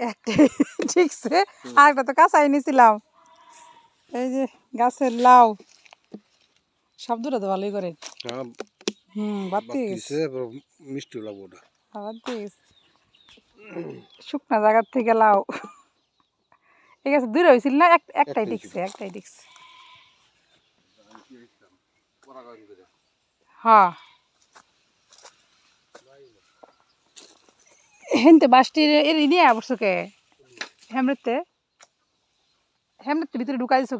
ঠিকছে। আরেকটা তো কাঁচাই এই যে গাছের লাউ। শব্দটা তো ভালোই করে। হ্যাঁ হুম বাতি মিষ্টি লাগবো ওটা। শুকনা জায়গার থেকে লাউ। এই গাছে দূরে হয়েছিল না? এক- একটাই টিকছে। একটাই টিকছে। হ্যাঁ। হেনতে বাসটির এর কে ভিতরে ঢুকাই দিছো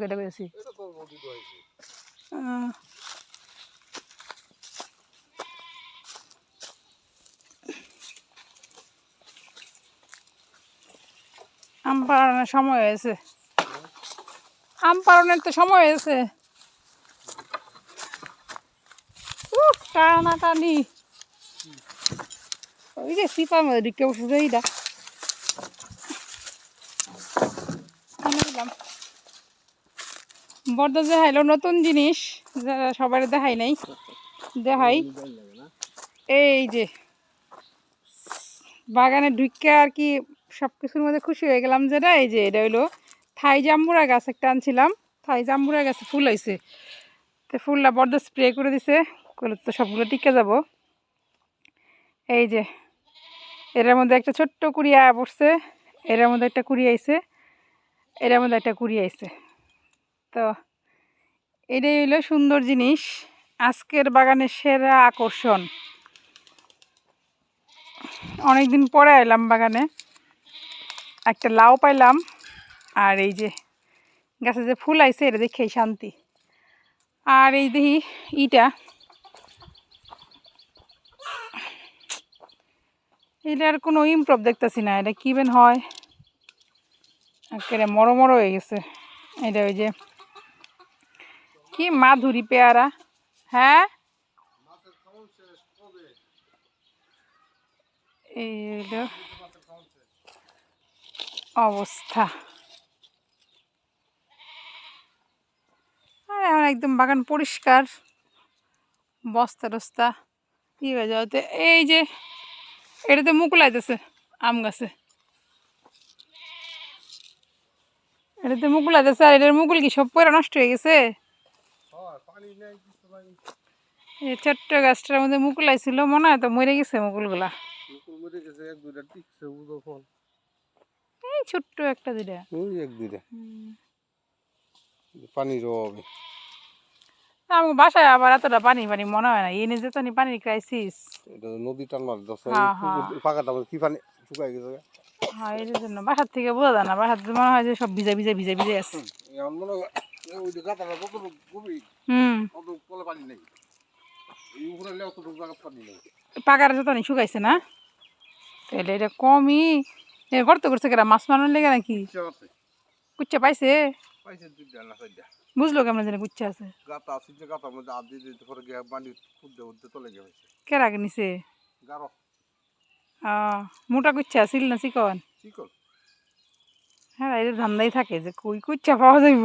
আম পাড়ানোর সময় হয়েছে। আম পাড়ানোর তো সময় হয়েছে। টানাটানি ওই যে মধ্যে ঢুকে বসেছে এইটা এনে দিলাম দেখাইলো নতুন জিনিস সবার দেখাই নাই, দেখাই। এই যে, বাগানে ঢুকে আর কি সব কিছুর মধ্যে খুশি হয়ে গেলাম যেটা এই যে, এটা হইল থাই জাম্বুরা গাছ একটা আনছিলাম। থাই জাম্বুরা গাছে ফুল হয়েছে তো ফুলটা বড্ড স্প্রে করে দিছে। করলে তো সবগুলো টিকে যাব। এই যে এটার মধ্যে একটা ছোট্ট কুড়িয়া পড়ছে এটার মধ্যে একটা কুড়ি আইছে এটার মধ্যে একটা কুড়ি আইছে। তো, এটাই হইল সুন্দর জিনিস, আজকের বাগানের সেরা আকর্ষণ। অনেকদিন পরে এলাম বাগানে, একটা লাউ পাইলাম, আর এই যে গাছে যে ফুল আইছে, এটা দেখেই শান্তি। আর এই দেখি, ইটা এটার কোনো ইমপ্রভ দেখতেছি না, এটা কি বেন হয়? একেবারে মরো মরো হয়ে গেছে। এটা ওই যে, কি মাধুরী পেয়ারা? হ্যাঁ? অবস্থা। আর এখন একদম বাগান পরিষ্কার। বস্তা টস্তা ই হয়ে যাওয়াতে এই যে এটাতে মুকুল আইতেছে আম গাছে। এটাতে মুকুল আইতেছে আর এটার মুকুল কি সব পয়রা নষ্ট হয়ে গেছে? এই ছোট্ট গাছটার মধ্যে মুকুল আইছিল মনে হয় তো মরে গেছে মুকুলগুলা। এই ছোট্ট একটা দুইটা। এক দুইটা। পানির অভাবে। আমার বাসায় আবার এতটা পানি পানি মনে হয় না। এনে যে তো পানির ক্রাইসিস এটা নদী হ্যাঁ। কি পানি শুকাই গেছে হ্যাঁ জন্য বাসার থেকে বোঝা যায় না। বাসার মনে হয় যে সব ভিজা ভিজা ভিজা ভিজা আছে এমন মনে হয় ওই যে গাতাটা কত গভীর হুম। অত কলে পানি নেই। এই উপরে লে অত জায়গা পানি নেই। পাকার শুকাইছে না? তাহলে এটা কমই। গর্ত করছে কেরা? মাছ মারানোর লেগে নাকি? কুচ্চা পাইছে? পাইছে দুইটা না চারটা। বুঝলো কেমন জানি কুচ্চা আছে? গাতা আছে যে গাতার মধ্যে আদি দিতে পরে গিয়ে পানি খুঁজতে উঠতে চলে গিয়ে হয়েছে। কেরা নিছে গারো। মোটা কুচ্চা আছিল না চিকন? চিকন। হ্যাঁ এটা ধান্দাই থাকে যে কই কুচ্ছা পাওয়া যাইব?